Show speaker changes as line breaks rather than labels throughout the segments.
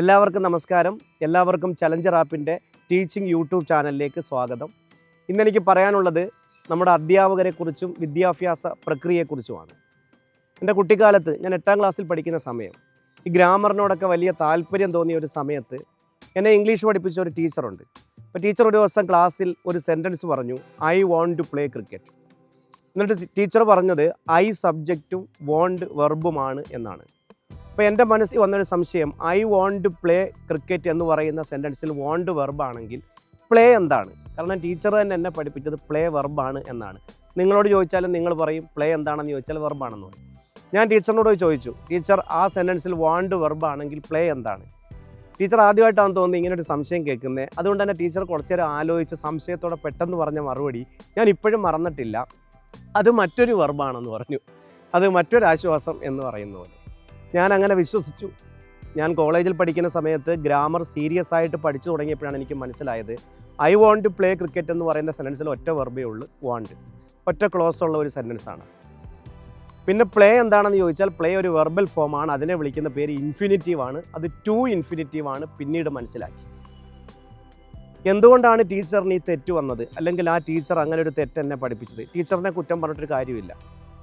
എല്ലാവർക്കും നമസ്കാരം. എല്ലാവർക്കും ചലഞ്ചർ ആപ്പിന്റെ ടീച്ചിങ് യൂട്യൂബ് ചാനലിലേക്ക് സ്വാഗതം. ഇന്നെനിക്ക് പറയാനുള്ളത് നമ്മുടെ അധ്യാപകരെക്കുറിച്ചും വിദ്യാഭ്യാസ പ്രക്രിയയെക്കുറിച്ചുമാണ്. എന്റെ കുട്ടിക്കാലത്ത് ഞാൻ എട്ടാം ക്ലാസ്സിൽ പഠിക്കുന്ന സമയം ഈ ഗ്രാമറിനോടൊക്കെ വലിയ താല്പര്യം തോന്നിയ ഒരു സമയത്ത് എന്നെ ഇംഗ്ലീഷ് പഠിപ്പിച്ച ഒരു ടീച്ചറുണ്ട് അപ്പോൾ ടീച്ചർ ഒരു ദിവസം ക്ലാസ്സിൽ ഒരു സെന്റൻസ് പറഞ്ഞു I want to play cricket എന്നിട്ട് ടീച്ചർ പറഞ്ഞത് ഐ സബ്ജക്റ്റും വോണ്ട് വെർബുമാണ് എന്നാണ്. അപ്പോൾ എന്റെ മനസ്സിൽ വന്നൊരു സംശയം. I want to play cricket എന്ന് പറയുന്ന സെന്റൻസിൽ വോണ്ട് വെർബാണെങ്കിൽ പ്ലേ എന്താണ്? കാരണം ടീച്ചർ തന്നെ എന്നെ പഠിപ്പിച്ചത് പ്ലേ വെർബാണ് എന്നാണ്. നിങ്ങളോട് ചോദിച്ചാലും നിങ്ങൾ പറയും പ്ലേ എന്താണെന്ന് ചോദിച്ചാൽ വെർബാണെന്ന് പറയും. ഞാൻ ടീച്ചറിനോട് ചോദിച്ചു ടീച്ചർ ആ സെന്റൻസിൽ വാണ്ട് വെർബാണെങ്കിൽ പ്ലേ എന്താണ്? ടീച്ചർ ആദ്യമായിട്ടാണ് തോന്നുന്നത് ഇങ്ങനെ ഒരു സംശയം കേൾക്കുന്നത് അതുകൊണ്ട് തന്നെ ടീച്ചർ കുറച്ചു നേരം ആലോചിച്ച് സംശയത്തോടെ പെട്ടെന്ന് പറഞ്ഞ മറുപടി ഞാൻ ഇപ്പോഴും മറന്നിട്ടില്ല. അത് മറ്റൊരു വെർബാണെന്ന് പറഞ്ഞു. അത് മറ്റൊരാശ്വാസം എന്ന് പറയുന്ന പോലെ. ഞാൻ അങ്ങനെ വിശ്വസിച്ചു. ഞാൻ കോളേജിൽ പഠിക്കുന്ന സമയത്ത് ഗ്രാമർ സീരിയസ് ആയിട്ട് പഠിച്ചു തുടങ്ങിയപ്പോഴാണ് എനിക്ക് മനസ്സിലായത്. I want to play cricket എന്ന് പറയുന്ന സെന്റൻസിൽ ഒറ്റ വെർബേ ഉള്ളൂ വാണ്ട്. ഒറ്റ ക്ലോസ് ഉള്ള ഒരു സെന്റൻസ് ആണ് പിന്നെ പ്ലേ എന്താണെന്ന് ചോദിച്ചാൽ പ്ലേ ഒരു വെർബൽ ഫോമാണ് അതിനെ വിളിക്കുന്ന പേര് ഇൻഫിനിറ്റീവ് ആണ്. അത് ടു ഇൻഫിനിറ്റീവ് ആണ് പിന്നീട് മനസ്സിലാക്കി. എന്തുകൊണ്ടാണ് ടീച്ചറിന് ഈ തെറ്റ് വന്നത്? അല്ലെങ്കിൽ ആ ടീച്ചർ അങ്ങനെ ഒരു തെറ്റ് എന്നെ പഠിപ്പിച്ചത്? ടീച്ചറിനെ കുറ്റം പറഞ്ഞിട്ടൊരു കാര്യമില്ല.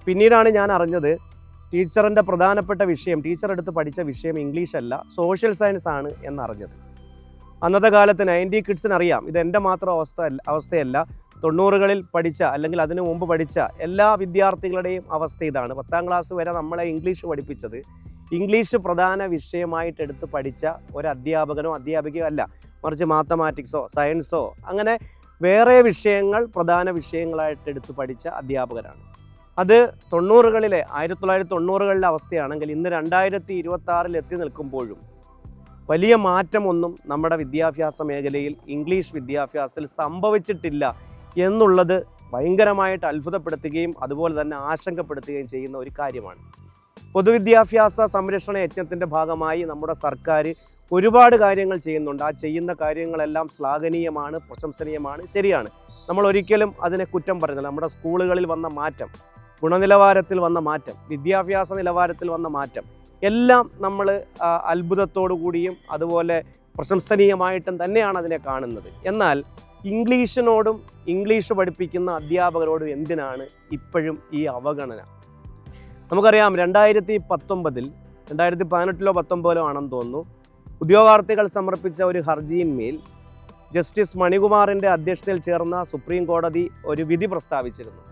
പിന്നീടാണ് ഞാൻ അറിഞ്ഞത് ടീച്ചറിന്റെ പ്രധാനപ്പെട്ട വിഷയം ടീച്ചർ എടുത്ത് പഠിച്ച വിഷയം ഇംഗ്ലീഷ് അല്ല സോഷ്യൽ സയൻസ് ആണ് എന്നറിഞ്ഞത്. അന്നത്തെ കാലത്ത് നയന്റി കിഡ്സിന് അറിയാം ഇത് എന്റെ മാത്രം അവസ്ഥ അവസ്ഥയല്ല. തൊണ്ണൂറുകളിൽ പഠിച്ച അല്ലെങ്കിൽ അതിനു മുമ്പ് പഠിച്ച എല്ലാ വിദ്യാർത്ഥികളുടെയും അവസ്ഥ ഇതാണ്. പത്താം ക്ലാസ് വരെ നമ്മളെ ഇംഗ്ലീഷ് പഠിപ്പിച്ചത്. ഇംഗ്ലീഷ് പ്രധാന വിഷയമായിട്ട് എടുത്ത് പഠിച്ച ഒരു അധ്യാപകനോ അധ്യാപികയോ അല്ല. മറിച്ച് മാത്തമാറ്റിക്സോ സയൻസോ അങ്ങനെ വേറെ വിഷയങ്ങൾ പ്രധാന വിഷയങ്ങളായിട്ട് എടുത്ത് പഠിച്ച അധ്യാപകരാണ്. അത് തൊണ്ണൂറുകളിലെ ആയിരത്തി തൊള്ളായിരത്തി തൊണ്ണൂറുകളിലെ അവസ്ഥയാണെങ്കിൽ ഇന്ന് രണ്ടായിരത്തി ഇരുപത്തി ആറിൽ എത്തി നിൽക്കുമ്പോഴും വലിയ മാറ്റമൊന്നും നമ്മുടെ വിദ്യാഭ്യാസ മേഖലയിൽ ഇംഗ്ലീഷ് വിദ്യാഭ്യാസത്തിൽ സംഭവിച്ചിട്ടില്ല എന്നുള്ളത് ഭയങ്കരമായിട്ട് അത്ഭുതപ്പെടുത്തുകയും അതുപോലെ തന്നെ ആശങ്കപ്പെടുത്തുകയും ചെയ്യുന്ന ഒരു കാര്യമാണ്. പൊതുവിദ്യാഭ്യാസ സംരക്ഷണ യജ്ഞത്തിന്റെ ഭാഗമായി നമ്മുടെ സർക്കാർ ഒരുപാട് കാര്യങ്ങൾ ചെയ്യുന്നുണ്ട്. ആ ചെയ്യുന്ന കാര്യങ്ങളെല്ലാം ശ്ലാഘനീയമാണ് പ്രശംസനീയമാണ് ശരിയാണ്. നമ്മൾ ഒരിക്കലും അതിനെ കുറ്റം പറയുന്നില്ല നമ്മുടെ സ്കൂളുകളിൽ വന്ന മാറ്റം ഗുണനിലവാരത്തിൽ വന്ന മാറ്റം വിദ്യാഭ്യാസ നിലവാരത്തിൽ വന്ന മാറ്റം എല്ലാം നമ്മൾ അത്ഭുതത്തോടു കൂടിയും അതുപോലെ പ്രശംസനീയമായിട്ടും തന്നെയാണ് അതിനെ കാണുന്നത്. എന്നാൽ ഇംഗ്ലീഷിനോടും ഇംഗ്ലീഷ് പഠിപ്പിക്കുന്ന അധ്യാപകരോടും എന്തിനാണ് ഇപ്പോഴും ഈ അവഗണന? നമുക്കറിയാം രണ്ടായിരത്തി പത്തൊമ്പതിൽ രണ്ടായിരത്തി പതിനെട്ടിലോ പത്തൊമ്പതിലോ ആണെന്ന് തോന്നുന്നു ഉദ്യോഗാർത്ഥികൾ സമർപ്പിച്ച ഒരു ഹർജിയിന്മേൽ ജസ്റ്റിസ് മണികുമാറിന്റെ അധ്യക്ഷതയിൽ ചേർന്ന സുപ്രീം കോടതി ഒരു വിധി പ്രസ്താവിച്ചിരുന്നു.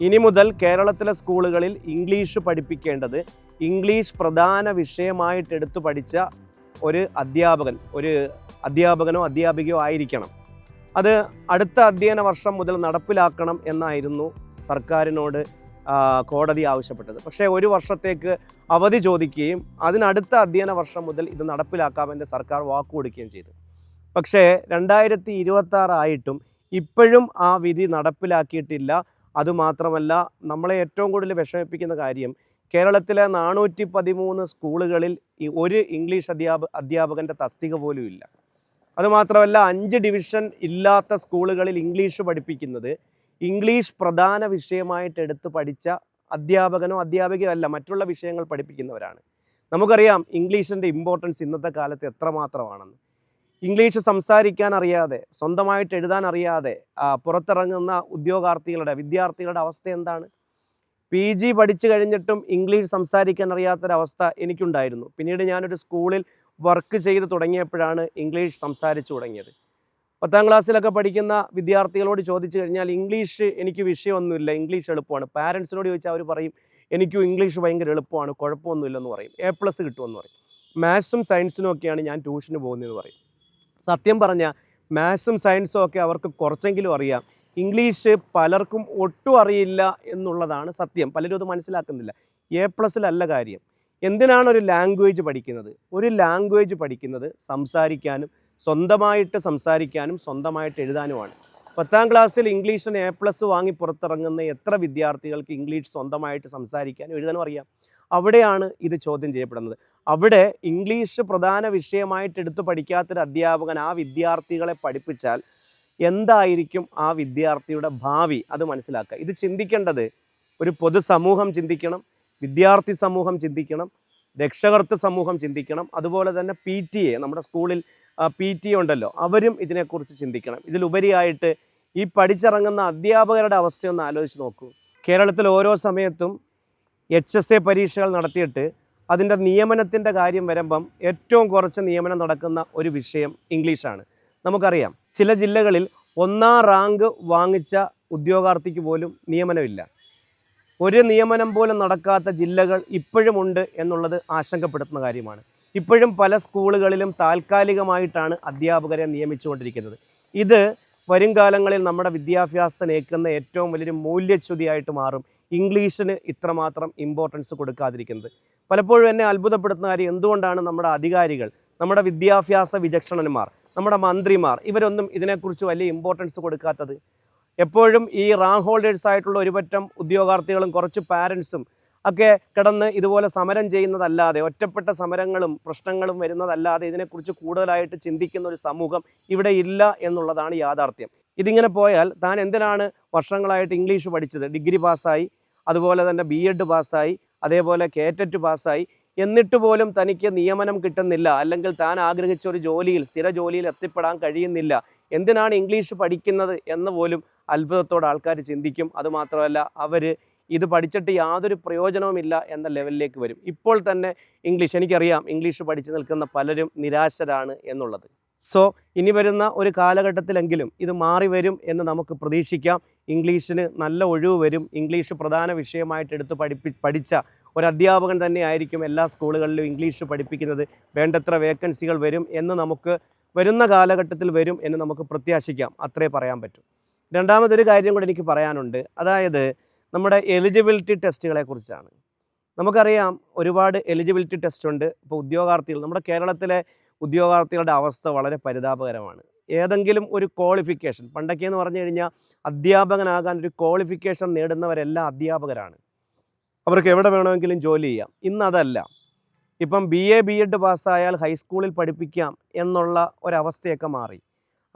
ഇനി മുതൽ കേരളത്തിലെ സ്കൂളുകളിൽ ഇംഗ്ലീഷ് പഠിപ്പിക്കേണ്ടത് ഇംഗ്ലീഷ് പ്രധാന വിഷയമായിട്ട് എടുത്തു പഠിച്ച ഒരു അധ്യാപകൻ ഒരു അധ്യാപകനോ അധ്യാപികയോ ആയിരിക്കണം. അത് അടുത്ത അധ്യയന വർഷം മുതൽ നടപ്പിലാക്കണം എന്നായിരുന്നു സർക്കാരിനോട് കോടതി ആവശ്യപ്പെട്ടത്. പക്ഷേ ഒരു വർഷത്തേക്ക് അവധി ചോദിക്കുകയും അതിനടുത്ത അധ്യയന വർഷം മുതൽ ഇത് നടപ്പിലാക്കാമെന്ന് സർക്കാർ വാക്കുകൊടുക്കുകയും ചെയ്തു. പക്ഷേ രണ്ടായിരത്തി ഇരുപത്തി ആറായിട്ടും ഇപ്പോഴും ആ വിധി നടപ്പിലാക്കിയിട്ടില്ല. അതുമാത്രമല്ല നമ്മളെ ഏറ്റവും കൂടുതൽ വിഷമിപ്പിക്കുന്ന കാര്യം കേരളത്തിലെ നാനൂറ്റി പതിമൂന്ന് സ്കൂളുകളിൽ ഒരു ഇംഗ്ലീഷ് അധ്യാപ അധ്യാപകന്റെ തസ്തിക പോലും ഇല്ല. അതുമാത്രമല്ല അഞ്ച് ഡിവിഷൻ ഇല്ലാത്ത സ്കൂളുകളിൽ ഇംഗ്ലീഷ് പഠിപ്പിക്കുന്നത് ഇംഗ്ലീഷ് പ്രധാന വിഷയമായിട്ട് എടുത്ത് പഠിച്ച അധ്യാപകനോ അധ്യാപികയോ അല്ല മറ്റുള്ള വിഷയങ്ങൾ പഠിപ്പിക്കുന്നവരാണ്. നമുക്കറിയാം ഇംഗ്ലീഷിന്റെ ഇമ്പോർട്ടൻസ് ഇന്നത്തെ കാലത്ത് എത്രമാത്രമാണെന്ന്. ഇംഗ്ലീഷ് സംസാരിക്കാൻ അറിയാതെ സ്വന്തമായിട്ട് എഴുതാൻ അറിയാതെ പുറത്തിറങ്ങുന്ന ഉദ്യോഗാർത്ഥികളുടെ വിദ്യാർത്ഥികളുടെ അവസ്ഥ എന്താണ്? പി ജി പഠിച്ചു കഴിഞ്ഞിട്ടും ഇംഗ്ലീഷ് സംസാരിക്കാൻ അറിയാത്തൊരവസ്ഥ എനിക്കുണ്ടായിരുന്നു. പിന്നീട് ഞാനൊരു സ്കൂളിൽ വർക്ക് ചെയ്ത് തുടങ്ങിയപ്പോഴാണ് ഇംഗ്ലീഷ് സംസാരിച്ചു തുടങ്ങിയത്. പത്താം ക്ലാസ്സിലൊക്കെ പഠിക്കുന്ന വിദ്യാർത്ഥികളോട് ചോദിച്ചു കഴിഞ്ഞാൽ ഇംഗ്ലീഷ് എനിക്ക് വിഷയമൊന്നുമില്ല ഇംഗ്ലീഷ് എളുപ്പമാണ്. പാരൻസിനോട് ചോദിച്ചാൽ അവർ പറയും എനിക്കും ഇംഗ്ലീഷ് ഭയങ്കര എളുപ്പമാണ് കുഴപ്പമൊന്നുമില്ലെന്ന് പറയും. എ പ്ലസ് കിട്ടുമെന്ന് പറയും. മാത്സും സയൻസിനും ഒക്കെയാണ് ഞാൻ ട്യൂഷന് പോകുന്നതെന്ന് പറയും. സത്യം പറഞ്ഞാൽ മാത്സും സയൻസും ഒക്കെ അവർക്ക് കുറച്ചെങ്കിലും അറിയാം. ഇംഗ്ലീഷ് പലർക്കും ഒട്ടും അറിയില്ല എന്നുള്ളതാണ് സത്യം. പലരും അത് മനസ്സിലാക്കുന്നില്ല. എ പ്ലസ്സിലല്ല കാര്യം. എന്തിനാണ് ഒരു ലാംഗ്വേജ് പഠിക്കുന്നത്? ഒരു ലാംഗ്വേജ് പഠിക്കുന്നത് സംസാരിക്കാനും സ്വന്തമായിട്ട് സംസാരിക്കാനും സ്വന്തമായിട്ട് എഴുതാനുമാണ്. പത്താം ക്ലാസ്സിൽ ഇംഗ്ലീഷിന് എ പ്ലസ് വാങ്ങി പുറത്തിറങ്ങുന്ന എത്ര വിദ്യാർത്ഥികൾക്ക് ഇംഗ്ലീഷ് സ്വന്തമായിട്ട് സംസാരിക്കാനും എഴുതാനും അറിയാം? അവിടെയാണ് ഇത് ചോദ്യം ചെയ്യപ്പെടുന്നത്. അവിടെ ഇംഗ്ലീഷ് പ്രധാന വിഷയമായിട്ട് എടുത്തു പഠിക്കാത്തൊരു അധ്യാപകൻ ആ വിദ്യാർത്ഥികളെ പഠിപ്പിച്ചാൽ എന്തായിരിക്കും ആ വിദ്യാർത്ഥിയുടെ ഭാവി? അത് മനസ്സിലാക്കുക. ഇത് ചിന്തിക്കേണ്ടത് ഒരു പൊതുസമൂഹം ചിന്തിക്കണം വിദ്യാർത്ഥി സമൂഹം ചിന്തിക്കണം രക്ഷകർത്തൃ സമൂഹം ചിന്തിക്കണം അതുപോലെ തന്നെ പി ടി എ നമ്മുടെ സ്കൂളിൽ പി ടി എ ഉണ്ടല്ലോ അവരും ഇതിനെക്കുറിച്ച് ചിന്തിക്കണം. ഇതിലുപരിയായിട്ട് ഈ പഠിച്ചിറങ്ങുന്ന അധ്യാപകരുടെ അവസ്ഥയൊന്ന് ആലോചിച്ച് നോക്കൂ. കേരളത്തിൽ ഓരോ സമയത്തും എച്ച് എസ് എ പരീക്ഷകൾ നടത്തിയിട്ട് അതിന്റെ നിയമനത്തിന്റെ കാര്യം വരുമ്പം ഏറ്റവും കുറച്ച് നിയമനം നടക്കുന്ന ഒരു വിഷയം ഇംഗ്ലീഷാണ്. നമുക്കറിയാം ചില ജില്ലകളിൽ ഒന്നാം റാങ്ക് വാങ്ങിച്ച ഉദ്യോഗാർത്ഥിക്ക് പോലും നിയമനമില്ല. ഒരു നിയമനം പോലും നടക്കാത്ത ജില്ലകൾ ഇപ്പോഴും ഉണ്ട് എന്നുള്ളത് ആശങ്കപ്പെടുത്തുന്ന കാര്യമാണ്. ഇപ്പോഴും പല സ്കൂളുകളിലും താൽക്കാലികമായിട്ടാണ് അധ്യാപകരെ നിയമിച്ചുകൊണ്ടിരിക്കുന്നത്. ഇത് വരും കാലങ്ങളിൽ നമ്മുടെ വിദ്യാഭ്യാസത്തിനേക്കുന്ന ഏറ്റവും വലിയൊരു മൂല്യച്യുതിയായിട്ട് മാറും. ഇംഗ്ലീഷിന് ഇത്രമാത്രം ഇമ്പോർട്ടൻസ് കൊടുക്കാതിരിക്കുന്നത്. പലപ്പോഴും എന്നെ അത്ഭുതപ്പെടുത്തുന്ന കാര്യം എന്തുകൊണ്ടാണ് നമ്മുടെ അധികാരികൾ നമ്മുടെ വിദ്യാഭ്യാസ വിചക്ഷണന്മാർ നമ്മുടെ മന്ത്രിമാർ ഇവരൊന്നും ഇതിനെക്കുറിച്ച് വലിയ ഇമ്പോർട്ടൻസ് കൊടുക്കാത്തത്? എപ്പോഴും ഈ റാങ്ക് ഹോൾഡേഴ്സ് ആയിട്ടുള്ള ഒരുപറ്റം ഉദ്യോഗാർത്ഥികളും കുറച്ച് പാരൻസും ഒക്കെ കിടന്ന് ഇതുപോലെ സമരം ചെയ്യുന്നതല്ലാതെ ഒറ്റപ്പെട്ട സമരങ്ങളും പ്രശ്നങ്ങളും വരുന്നതല്ലാതെ ഇതിനെക്കുറിച്ച് കൂടുതലായിട്ട് ചിന്തിക്കുന്ന ഒരു സമൂഹം ഇവിടെ ഇല്ല എന്നുള്ളതാണ് യാഥാർത്ഥ്യം. ഇതിങ്ങനെ പോയാൽ താൻ എന്തിനാണ് വർഷങ്ങളായിട്ട് ഇംഗ്ലീഷ് പഠിച്ചത്? ഡിഗ്രി പാസ്സായി. അതുപോലെ തന്നെ ബി എഡ് പാസ്സായി അതേപോലെ കേറ്ററ്റ് പാസ്സായി. എന്നിട്ട് പോലും തനിക്ക് നിയമനം കിട്ടുന്നില്ല. അല്ലെങ്കിൽ താൻ ആഗ്രഹിച്ച ഒരു ജോലിയിൽ സ്ഥിര ജോലിയിൽ എത്തിപ്പെടാൻ കഴിയുന്നില്ല. എന്തിനാണ് ഇംഗ്ലീഷ് പഠിക്കുന്നത് എന്ന് പോലും അത്ഭുതത്തോടെ ആൾക്കാർ ചിന്തിക്കും. അതുമാത്രമല്ല അവർ ഇത് പഠിച്ചിട്ട് യാതൊരു പ്രയോജനവുമില്ല എന്ന ലെവലിലേക്ക് വരും. ഇപ്പോൾ തന്നെ ഇംഗ്ലീഷ് എനിക്കറിയാം ഇംഗ്ലീഷ് പഠിച്ചു നിൽക്കുന്ന പലരും നിരാശരാണ് എന്നുള്ളത്. സോ ഇനി വരുന്ന ഒരു കാലഘട്ടത്തിലെങ്കിലും ഇത് മാറി വരും എന്ന് നമുക്ക് പ്രതീക്ഷിക്കാം. ഇംഗ്ലീഷിന് നല്ല ഒഴിവ് വരും. ഇംഗ്ലീഷ് പ്രധാന വിഷയമായിട്ട് എടുത്ത് പഠിപ്പി പഠിച്ച ഒരു അധ്യാപകൻ തന്നെ ആയിരിക്കും എല്ലാ സ്കൂളുകളിലും ഇംഗ്ലീഷ് പഠിപ്പിക്കുന്നത്. വേണ്ടത്ര വേക്കൻസികൾ വരും എന്ന് നമുക്ക് വരുന്ന കാലഘട്ടത്തിൽ വരും എന്ന് നമുക്ക് പ്രത്യാശിക്കാം. അത്രേ പറയാൻ പറ്റും. രണ്ടാമതൊരു കാര്യം കൂടെ എനിക്ക് പറയാനുണ്ട്. അതായത് നമ്മുടെ എലിജിബിലിറ്റി ടെസ്റ്റുകളെ കുറിച്ചാണ്. നമുക്കറിയാം ഒരുപാട് എലിജിബിലിറ്റി ടെസ്റ്റ് ഉണ്ട്. ഇപ്പോൾ ഉദ്യോഗാർത്ഥികൾ നമ്മുടെ കേരളത്തിലെ ഉദ്യോഗാർത്ഥികളുടെ അവസ്ഥ വളരെ പരിതാപകരമാണ്. ഏതെങ്കിലും ഒരു ക്വാളിഫിക്കേഷൻ പണ്ടൊക്കെ എന്ന് പറഞ്ഞു കഴിഞ്ഞാൽ അധ്യാപകനാകാൻ ഒരു ക്വാളിഫിക്കേഷൻ നേടുന്നവരെല്ലാം അധ്യാപകരാണ്. അവർക്ക് എവിടെ വേണമെങ്കിലും ജോലി ചെയ്യാം. ഇന്ന് അതല്ല ഇപ്പം ബി എ ബി എഡ് പാസ്സായാൽ ഹൈസ്കൂളിൽ പഠിപ്പിക്കാം എന്നുള്ള ഒരവസ്ഥയൊക്കെ മാറി.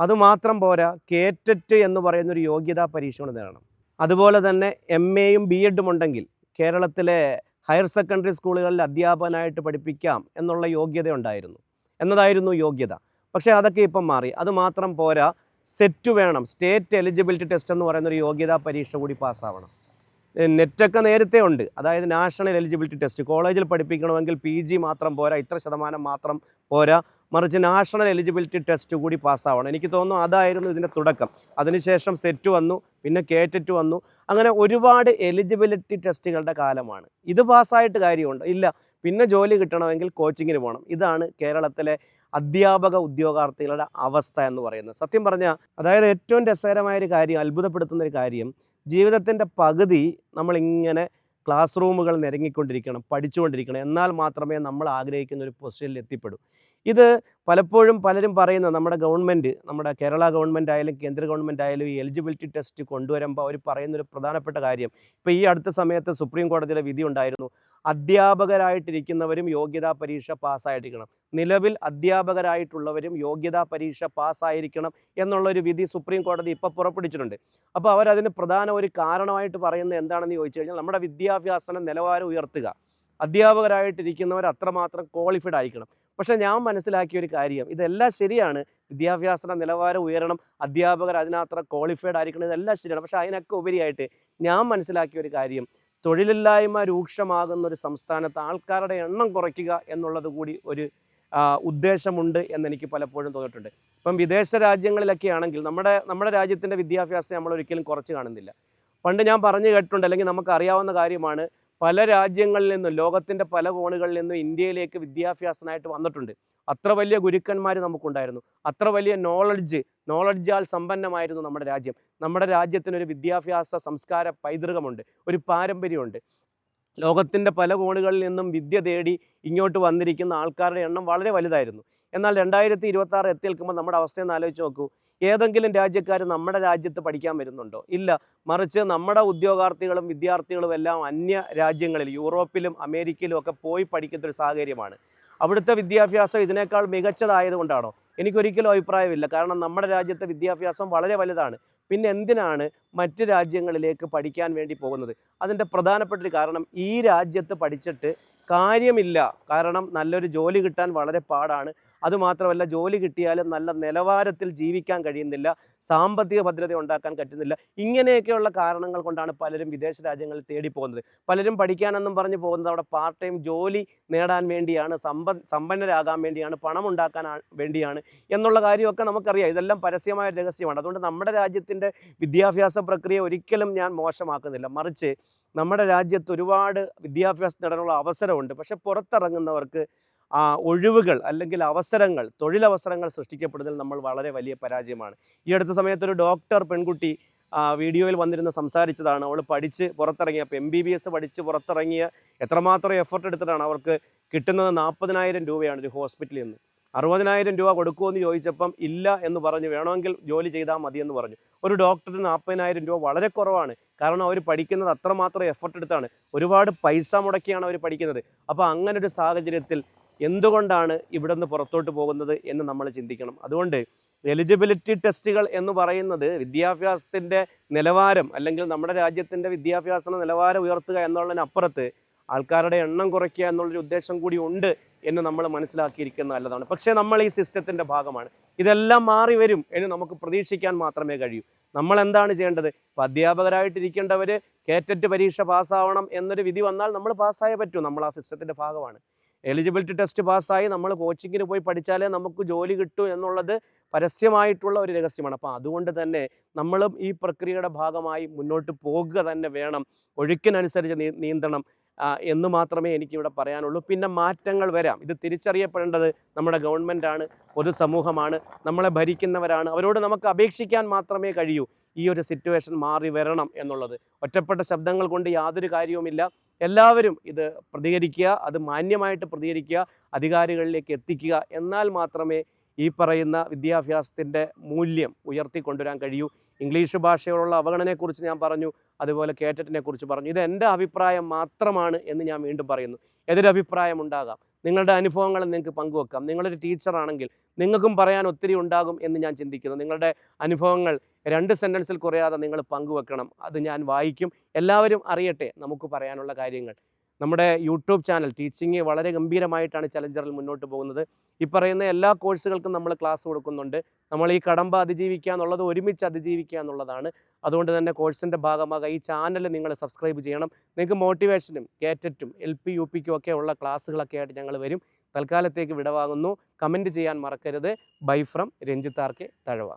അതുമാത്രം പോരാ കേറ്ററ്റ് എന്ന് പറയുന്നൊരു യോഗ്യതാ പരീക്ഷ കൂടെ നേടണം. അതുപോലെ തന്നെ എം എയും ബി എഡും ഉണ്ടെങ്കിൽ കേരളത്തിലെ ഹയർ സെക്കൻഡറി സ്കൂളുകളിൽ അധ്യാപകനായിട്ട് പഠിപ്പിക്കാം എന്നുള്ള യോഗ്യത ഉണ്ടായിരുന്നു. എന്നതായിരുന്നു യോഗ്യത. പക്ഷേ അതൊക്കെ ഇപ്പം മാറി. അതുമാത്രം പോരാ സെറ്റ് വേണം. സ്റ്റേറ്റ് എലിജിബിലിറ്റി ടെസ്റ്റ് എന്ന് പറയുന്ന ഒരു യോഗ്യതാ പരീക്ഷ കൂടി പാസ്സാവണം. നെറ്റൊക്കെ നേരത്തെ ഉണ്ട്. അതായത് നാഷണൽ എലിജിബിലിറ്റി ടെസ്റ്റ് കോളേജിൽ പഠിപ്പിക്കണമെങ്കിൽ പി മാത്രം പോരാ ഇത്ര ശതമാനം മാത്രം പോരാ. മറിച്ച് നാഷണൽ എലിജിബിലിറ്റി ടെസ്റ്റ് കൂടി പാസ്സാവണം. എനിക്ക് തോന്നുന്നു അതായിരുന്നു ഇതിന്റെ തുടക്കം. അതിനുശേഷം സെറ്റ് വന്നു പിന്നെ കേറ്ററ്റ് വന്നു. അങ്ങനെ ഒരുപാട് എലിജിബിലിറ്റി ടെസ്റ്റുകളുടെ കാലമാണ്. ഇത് പാസ്സായിട്ട് കാര്യമുണ്ട്? ഇല്ല. പിന്നെ ജോലി കിട്ടണമെങ്കിൽ കോച്ചിങ്ങിന് പോകണം. ഇതാണ് കേരളത്തിലെ അധ്യാപക ഉദ്യോഗാർത്ഥികളുടെ അവസ്ഥ എന്ന് പറയുന്നത്. സത്യം പറഞ്ഞാൽ അതായത് ഏറ്റവും രസകരമായ ഒരു കാര്യം അത്ഭുതപ്പെടുത്തുന്ന ഒരു കാര്യം ജീവിതത്തിന്റെ പകുതി നമ്മളിങ്ങനെ ക്ലാസ് റൂമുകൾ നിരങ്ങിക്കൊണ്ടിരിക്കണം പഠിച്ചുകൊണ്ടിരിക്കണം. എന്നാൽ മാത്രമേ നമ്മൾ ആഗ്രഹിക്കുന്ന ഒരു പൊസിഷനിൽ എത്തിപ്പെടൂ. ഇത് പലപ്പോഴും പലരും പറയുന്ന നമ്മുടെ ഗവൺമെന്റ് നമ്മുടെ കേരള ഗവൺമെന്റ് ആയാലും കേന്ദ്ര ഗവൺമെന്റ് ആയാലും ഈ എലിജിബിലിറ്റി ടെസ്റ്റ് കൊണ്ടുവരുമ്പോൾ അവർ പറയുന്നൊരു പ്രധാനപ്പെട്ട കാര്യം. ഇപ്പോൾ ഈ അടുത്ത സമയത്ത് സുപ്രീം കോടതിയിലെ വിധി ഉണ്ടായിരുന്നു. അധ്യാപകരായിട്ടിരിക്കുന്നവരും യോഗ്യതാ പരീക്ഷ പാസ്സായിരിക്കണം. നിലവിൽ അധ്യാപകരായിട്ടുള്ളവരും യോഗ്യതാ പരീക്ഷ പാസ്സായിരിക്കണം എന്നുള്ളൊരു വിധി സുപ്രീം കോടതി ഇപ്പോൾ പുറപ്പെടുവിച്ചിട്ടുണ്ട്. അപ്പോൾ അവരതിന് പ്രധാന ഒരു കാരണമായിട്ട് പറയുന്നത് എന്താണെന്ന് ചോദിച്ചു കഴിഞ്ഞാൽ നമ്മുടെ വിദ്യാഭ്യാസ നിലവാരം ഉയർത്തുക. അധ്യാപകരായിട്ടിരിക്കുന്നവർ അത്രമാത്രം ക്വാളിഫൈഡ് ആയിരിക്കണം. പക്ഷെ ഞാൻ മനസ്സിലാക്കിയ ഒരു കാര്യം ഇതെല്ലാം ശരിയാണ്. വിദ്യാഭ്യാസ നിലവാരം ഉയരണം അധ്യാപകർ അതിനത്ര ക്വാളിഫൈഡ് ആയിരിക്കണം ഇതെല്ലാം ശരിയാണ്. പക്ഷെ അതിനൊക്കെ ഉപരിയായിട്ട് ഞാൻ മനസ്സിലാക്കിയ ഒരു കാര്യം തൊഴിലില്ലായ്മ രൂക്ഷമാകുന്ന ഒരു സംസ്ഥാനത്ത് ആൾക്കാരുടെ എണ്ണം കുറയ്ക്കുക എന്നുള്ളത് കൂടി ഒരു ഉദ്ദേശമുണ്ട് എന്നെനിക്ക് പലപ്പോഴും തോന്നിയിട്ടുണ്ട്. ഇപ്പം വിദേശ രാജ്യങ്ങളിലൊക്കെ ആണെങ്കിൽ നമ്മുടെ നമ്മുടെ രാജ്യത്തിന്റെ വിദ്യാഭ്യാസം നമ്മൾ ഒരിക്കലും കുറച്ച് കാണുന്നില്ല. പണ്ട് ഞാൻ പറഞ്ഞു കേട്ടിട്ടുണ്ട് അല്ലെങ്കിൽ നമുക്ക് അറിയാവുന്ന കാര്യമാണ് പല രാജ്യങ്ങളിൽ നിന്നും ലോകത്തിന്റെ പല കോണുകളിൽ നിന്നും ഇന്ത്യയിലേക്ക് വിദ്യാഭ്യാസനായിട്ട് വന്നിട്ടുണ്ട്. അത്ര വലിയ ഗുരുക്കന്മാർ നമുക്കുണ്ടായിരുന്നു. അത്ര വലിയ നോളജ് നോളജാൽ സമ്പന്നമായിരുന്നു നമ്മുടെ രാജ്യം. നമ്മുടെ രാജ്യത്തിനൊരു വിദ്യാഭ്യാസ സംസ്കാര പൈതൃകമുണ്ട്. ഒരു പാരമ്പര്യമുണ്ട്. ലോകത്തിന്റെ പല കോണുകളിൽ നിന്നും വിദ്യ തേടി ഇങ്ങോട്ട് വന്നിരിക്കുന്ന ആൾക്കാരുടെ എണ്ണം വളരെ വലുതായിരുന്നു. എന്നാൽ രണ്ടായിരത്തി ഇരുപത്തി ആറ് എത്തി നിൽക്കുമ്പോൾ നമ്മുടെ അവസ്ഥയെന്ന് ആലോചിച്ച് നോക്കൂ. ഏതെങ്കിലും രാജ്യക്കാർ നമ്മുടെ രാജ്യത്ത് പഠിക്കാൻ വരുന്നുണ്ടോ? ഇല്ല. മറിച്ച് നമ്മുടെ ഉദ്യോഗാർത്ഥികളും വിദ്യാർത്ഥികളും എല്ലാം അന്യ രാജ്യങ്ങളിൽ യൂറോപ്പിലും അമേരിക്കയിലും ഒക്കെ പോയി പഠിക്കുന്ന ഒരു സാഹചര്യമാണ്. അവിടുത്തെ വിദ്യാഭ്യാസം ഇതിനേക്കാൾ മികച്ചതായതുകൊണ്ടാണോ? എനിക്കൊരിക്കലും അഭിപ്രായമില്ല. കാരണം നമ്മുടെ രാജ്യത്തെ വിദ്യാഭ്യാസം വളരെ വലുതാണ്. പിന്നെ എന്തിനാണ് മറ്റ് രാജ്യങ്ങളിലേക്ക് പഠിക്കാൻ വേണ്ടി പോകുന്നത്? അതിന്റെ പ്രധാനപ്പെട്ട ഒരു കാരണം ഈ രാജ്യത്ത് പഠിച്ചിട്ട് കാര്യമില്ല. കാരണം നല്ലൊരു ജോലി കിട്ടാൻ വളരെ പാടാണ്. അതുമാത്രമല്ല ജോലി കിട്ടിയാലും നല്ല നിലവാരത്തിൽ ജീവിക്കാൻ കഴിയുന്നില്ല. സാമ്പത്തിക ഭദ്രത ഉണ്ടാക്കാൻ പറ്റുന്നില്ല. ഇങ്ങനെയൊക്കെയുള്ള കാരണങ്ങൾ കൊണ്ടാണ് പലരും വിദേശ രാജ്യങ്ങളിൽ തേടി പോകുന്നത് പലരും പഠിക്കാനെന്നും പറഞ്ഞ് പോകുന്നത് അവിടെ പാർട്ട് ടൈം ജോലി നേടാൻ വേണ്ടിയാണ് സമ്പ സമ്പന്നരാകാൻ വേണ്ടിയാണ് പണം ഉണ്ടാക്കാൻ വേണ്ടിയാണ് എന്നുള്ള കാര്യമൊക്കെ നമുക്കറിയാം. ഇതെല്ലാം പരസ്യമായ രഹസ്യമാണ്. അതുകൊണ്ട് നമ്മുടെ രാജ്യത്തിന്റെ വിദ്യാഭ്യാസ പ്രക്രിയ ഒരിക്കലും ഞാൻ മോശമാക്കുന്നില്ല. മറിച്ച് നമ്മുടെ രാജ്യത്ത് ഒരുപാട് വിദ്യാഭ്യാസം നേടാനുള്ള അവസരമുണ്ട്. പക്ഷെ പുറത്തിറങ്ങുന്നവർക്ക് ആ ഒഴിവുകൾ അല്ലെങ്കിൽ അവസരങ്ങൾ തൊഴിലവസരങ്ങൾ സൃഷ്ടിക്കപ്പെടുന്നതിൽ നമ്മൾ വളരെ വലിയ പരാജയമാണ്. ഈ അടുത്ത സമയത്ത് ഒരു ഡോക്ടർ പെൺകുട്ടി വീഡിയോയിൽ വന്നിരുന്ന് സംസാരിച്ചതാണ്. അവൾ പഠിച്ച് പുറത്തിറങ്ങിയ അപ്പോൾ എം ബി ബി എസ് പഠിച്ച് പുറത്തിറങ്ങിയ എത്രമാത്രം എഫർട്ട് എടുത്തിട്ടാണ് അവർക്ക് കിട്ടുന്നത്? നാൽപ്പതിനായിരം രൂപയാണ് ഒരു ഹോസ്പിറ്റലിൽ നിന്ന്. അറുപതിനായിരം രൂപ കൊടുക്കുമെന്ന് ചോദിച്ചപ്പം ഇല്ല എന്ന് പറഞ്ഞു വേണമെങ്കിൽ ജോലി ചെയ്താൽ മതിയെന്ന് പറഞ്ഞു. ഒരു ഡോക്ടറിന് നാൽപ്പതിനായിരം രൂപ വളരെ കുറവാണ്. കാരണം അവർ പഠിക്കുന്നത് അത്രമാത്രം എഫർട്ട് എടുത്താണ്. ഒരുപാട് പൈസ മുടക്കിയാണ് അവർ പഠിക്കുന്നത്. അപ്പോൾ അങ്ങനെ ഒരു സാഹചര്യത്തിൽ എന്തുകൊണ്ടാണ് ഇവിടെ നിന്ന് പുറത്തോട്ട് പോകുന്നത് എന്ന് നമ്മൾ ചിന്തിക്കണം. അതുകൊണ്ട് എലിജിബിലിറ്റി ടെസ്റ്റുകൾ എന്ന് പറയുന്നത് വിദ്യാഭ്യാസത്തിന്റെ നിലവാരം അല്ലെങ്കിൽ നമ്മുടെ രാജ്യത്തിന്റെ വിദ്യാഭ്യാസ നിലവാരം ഉയർത്തുക എന്നുള്ളതിനപ്പുറത്ത് ആൾക്കാരുടെ എണ്ണം കുറയ്ക്കുക എന്നുള്ളൊരു ഉദ്ദേശം കൂടി ഉണ്ട്. എന്ന് നമ്മൾ മനസ്സിലാക്കിയിരിക്കുന്ന നല്ലതാണ്. പക്ഷേ നമ്മൾ ഈ സിസ്റ്റത്തിന്റെ ഭാഗമാണ്. ഇതെല്ലാം മാറി വരും എന്ന് നമുക്ക് പ്രതീക്ഷിക്കാൻ മാത്രമേ കഴിയൂ. നമ്മൾ എന്താണ് ചെയ്യേണ്ടത്? ഇപ്പം അധ്യാപകരായിട്ടിരിക്കേണ്ടവർ കേറ്ററ്റ് പരീക്ഷ പാസ്സാവണം എന്നൊരു വിധി വന്നാൽ നമ്മൾ പാസ്സായേ പറ്റൂ. നമ്മൾ ആ സിസ്റ്റത്തിന്റെ ഭാഗമാണ്. എലിജിബിലിറ്റി ടെസ്റ്റ് പാസ്സായി നമ്മൾ കോച്ചിങ്ങിന് പോയി പഠിച്ചാലേ നമുക്ക് ജോലി കിട്ടൂ എന്നുള്ളത് പരസ്യമായിട്ടുള്ള ഒരു രഹസ്യമാണ്. അപ്പോൾ അതുകൊണ്ട് തന്നെ നമ്മളും ഈ പ്രക്രിയയുടെ ഭാഗമായി മുന്നോട്ട് പോകുക തന്നെ വേണം. ഒഴുക്കിനനുസരിച്ച് നീന്തണം എന്ന് മാത്രമേ എനിക്കിവിടെ പറയാനുള്ളൂ. പിന്നെ മാറ്റങ്ങൾ വരാം. ഇത് തിരിച്ചറിയപ്പെടേണ്ടത് നമ്മുടെ ഗവൺമെന്റാണ് പൊതുസമൂഹമാണ് നമ്മളെ ഭരിക്കുന്നവരാണ്. അവരോട് നമുക്ക് അപേക്ഷിക്കാൻ മാത്രമേ കഴിയൂ. ഈ ഒരു സിറ്റുവേഷൻ മാറി വരണം എന്നുള്ളത്. ഒറ്റപ്പെട്ട ശബ്ദങ്ങൾ കൊണ്ട് യാതൊരു കാര്യവുമില്ല. എല്ലാവരും ഇത് പ്രതികരിക്കുക അത് മാന്യമായിട്ട് പ്രതികരിക്കുക അധികാരികളിലേക്ക് എത്തിക്കുക എന്നാൽ മാത്രമേ ഈ പറയുന്ന വിദ്യാഭ്യാസത്തിന്റെ മൂല്യം ഉയർത്തിക്കൊണ്ടുവരാൻ കഴിയൂ. ഇംഗ്ലീഷ് ഭാഷയോടുള്ള അവഗണനയെക്കുറിച്ച് ഞാൻ പറഞ്ഞു അതുപോലെ കേറ്ററ്റിനെ കുറിച്ച് പറഞ്ഞു. ഇത് എന്റെ അഭിപ്രായം മാത്രമാണ് എന്ന് ഞാൻ വീണ്ടും പറയുന്നു. എതിരഭിപ്രായം ഉണ്ടാകാം. നിങ്ങളുടെ അനുഭവങ്ങൾ നിങ്ങൾക്ക് പങ്കുവെക്കാം. നിങ്ങളൊരു ടീച്ചറാണെങ്കിൽ നിങ്ങൾക്കും പറയാൻ ഒത്തിരി ഉണ്ടാകും എന്ന് ഞാൻ ചിന്തിക്കുന്നു. നിങ്ങളുടെ അനുഭവങ്ങൾ രണ്ട് സെന്റൻസിൽ കുറയാതെ നിങ്ങൾ പങ്കുവെക്കണം. അത് ഞാൻ വായിക്കും. എല്ലാവരും അറിയട്ടെ നമുക്ക് പറയാനുള്ള കാര്യങ്ങൾ. നമ്മുടെ യൂട്യൂബ് ചാനൽ ടീച്ചിങ് വളരെ ഗംഭീരമായിട്ടാണ് ചലഞ്ചറിൽ മുന്നോട്ട് പോകുന്നത്. ഈ പറയുന്ന എല്ലാ കോഴ്സുകൾക്കും നമ്മൾ ക്ലാസ് കൊടുക്കുന്നുണ്ട്. നമ്മൾ ഈ കടമ്പ അതിജീവിക്കുക എന്നുള്ളത് ഒരുമിച്ച് അതിജീവിക്കുക എന്നുള്ളതാണ്. അതുകൊണ്ട് തന്നെ കോഴ്സിന്റെ ഭാഗമാകാൻ ഈ ചാനൽ നിങ്ങൾ സബ്സ്ക്രൈബ് ചെയ്യണം. നിങ്ങൾക്ക് മോട്ടിവേഷനും കേറ്ററ്റും എൽ പി യു പിക്കും ഒക്കെ ഉള്ള ക്ലാസ്സുകളൊക്കെ ആയിട്ട് ഞങ്ങൾ വരും. തൽക്കാലത്തേക്ക് വിടവാങ്ങുന്നു. കമന്റ് ചെയ്യാൻ മറക്കരുത്. Bye from Ranjith RK Thazhava.